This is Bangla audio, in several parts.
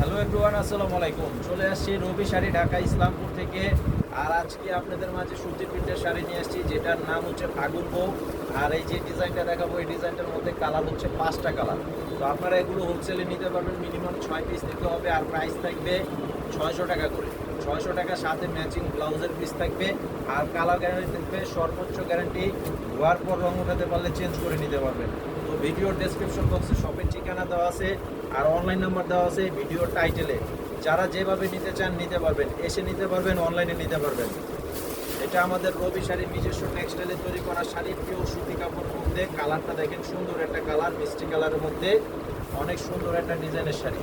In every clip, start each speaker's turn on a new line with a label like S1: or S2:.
S1: হ্যালো এভরিওয়ান আসসালামু আলাইকুম। চলে আসছি রবি শাড়ি, ঢাকা ইসলামপুর থেকে। আর আজকে আপনাদের মাঝে সূর্য প্রিন্টের শাড়ি নিয়ে আসছি, যেটার নাম হচ্ছে ফাগুন বউ। আর এই যে ডিজাইনটা দেখাবো, এই ডিজাইনটার মধ্যে কালার হচ্ছে পাঁচটা কালার। তো আপনারা এগুলো হোলসেলে নিতে পারবেন মিনিমাম ছয় পিস নিতে হবে, আর প্রাইস থাকবে ছয়শো টাকা করে। ছয়শো টাকার সাথে ম্যাচিং ব্লাউজের পিস থাকবে। আর কালার গ্যারান্টি থাকবে, সর্বোচ্চ গ্যারান্টি ধোয়ার পর রং উঠাতে পারলে চেঞ্জ করে নিতে পারবেন। তো ভিডিওর ডেসক্রিপশন বক্সে শপের ঠিকানা দেওয়া আছে আর অনলাইন নাম্বার দেওয়া আছে ভিডিওর টাইটেলে যারা যেভাবে নিতে চান নিতে পারবেন, এসে নিতে পারবেন অনলাইনে নিতে পারবেন। এটা আমাদের রবি শাড়ির নিজস্ব টেক্সটাইলে তৈরি করা শাড়ি পিওর সুতি কাপড়ের মধ্যে। কালারটা দেখেন সুন্দর একটা কালার, মিষ্টি কালারের মধ্যে। অনেক সুন্দর একটা ডিজাইনের শাড়ি।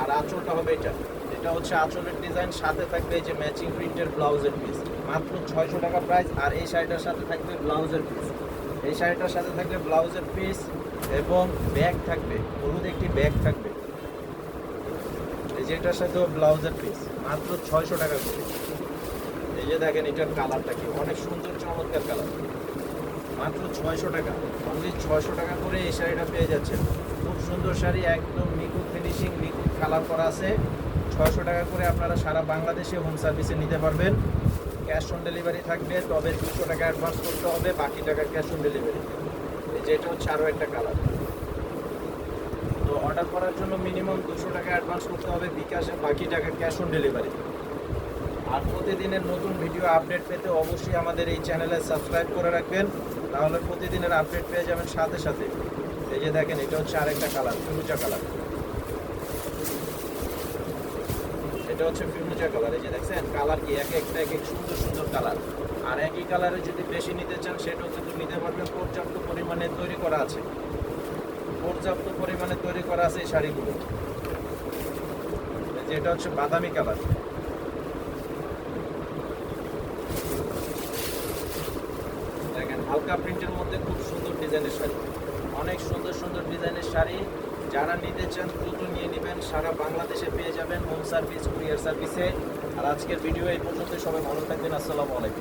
S1: আর আঁচলটা হবে এটা। এটা হচ্ছে আঁচলের ডিজাইন সাথে থাকবে যে ম্যাচিং প্রিন্টের ব্লাউজের পিস মাত্র ছয়শো টাকা প্রাইস আর এই শাড়িটার সাথে থাকবে ব্লাউজের পিস এই শাড়িটার সাথে থাকবে ব্লাউজের পিস এবং ব্যাগ থাকবে, হলুদ একটি ব্যাগ থাকবে। এই যে এটার সাথেও ব্লাউজের পিস মাত্র ছয়শো টাকা করে। এই যে দেখেন, এটার কালারটা কি, অনেক সুন্দর, চমৎকার কালার মাত্র ছয়শো টাকা। অনলি ছয়শো টাকা করে এই শাড়িটা পেয়ে যাচ্ছেন। খুব সুন্দর শাড়ি, একদম নিখুঁত ফিনিশিং নিখুঁত কালার করা আছে। ছয়শো টাকা করে আপনারা সারা বাংলাদেশে হোম সার্ভিসে নিতে পারবেন। ক্যাশ অন ডেলিভারি থাকবে, তবে দুশো টাকা অ্যাডভান্স করতে হবে, বাকি টাকা ক্যাশ অন ডেলিভারি। এই যে এটা হচ্ছে আরও একটা কালার তো অর্ডার করার জন্য মিনিমাম দুশো টাকা অ্যাডভান্স করতে হবে, বিকাশে বাকি টাকা ক্যাশ অন ডেলিভারি। আর প্রতিদিনের নতুন ভিডিও আপডেট পেতে অবশ্যই আমাদের এই চ্যানেলে সাবস্ক্রাইব করে রাখবেন, তাহলে প্রতিদিনের আপডেট পেয়ে যাবেন সাথে সাথে। এই যে দেখেন, এটা হচ্ছে আরেকটা কালার ফিরুজা কালার এটা হচ্ছে ফিরুজা কালার এই যে দেখছেন কালার কি? এক একটা, এক এক সুন্দর সুন্দর কালার আর একই কালারে যদি বেশি নিতে চান, সেটাও কিন্তু নিতে পারবেন। পর্যাপ্ত পরিমাণে তৈরি করা আছে। পর্যাপ্ত পরিমাণে তৈরি করা আছে এই শাড়িগুলো। এই যে এটা হচ্ছে বাদামি কালার দেখেন, হালকা প্রিন্টের মধ্যে খুব সুন্দর ডিজাইনের শাড়ি। অনেক সুন্দর সুন্দর ডিজাইনের শাড়ি। যারা নিতে চান দ্রুত নিয়ে নেবেন, সারা বাংলাদেশে পেয়ে যাবেন হোম সার্ভিস কুরিয়ার সার্ভিসে আর আজকের ভিডিও এই পর্যন্ত সবাই ভালো থাকবেন, আসসালামু আলাইকুম।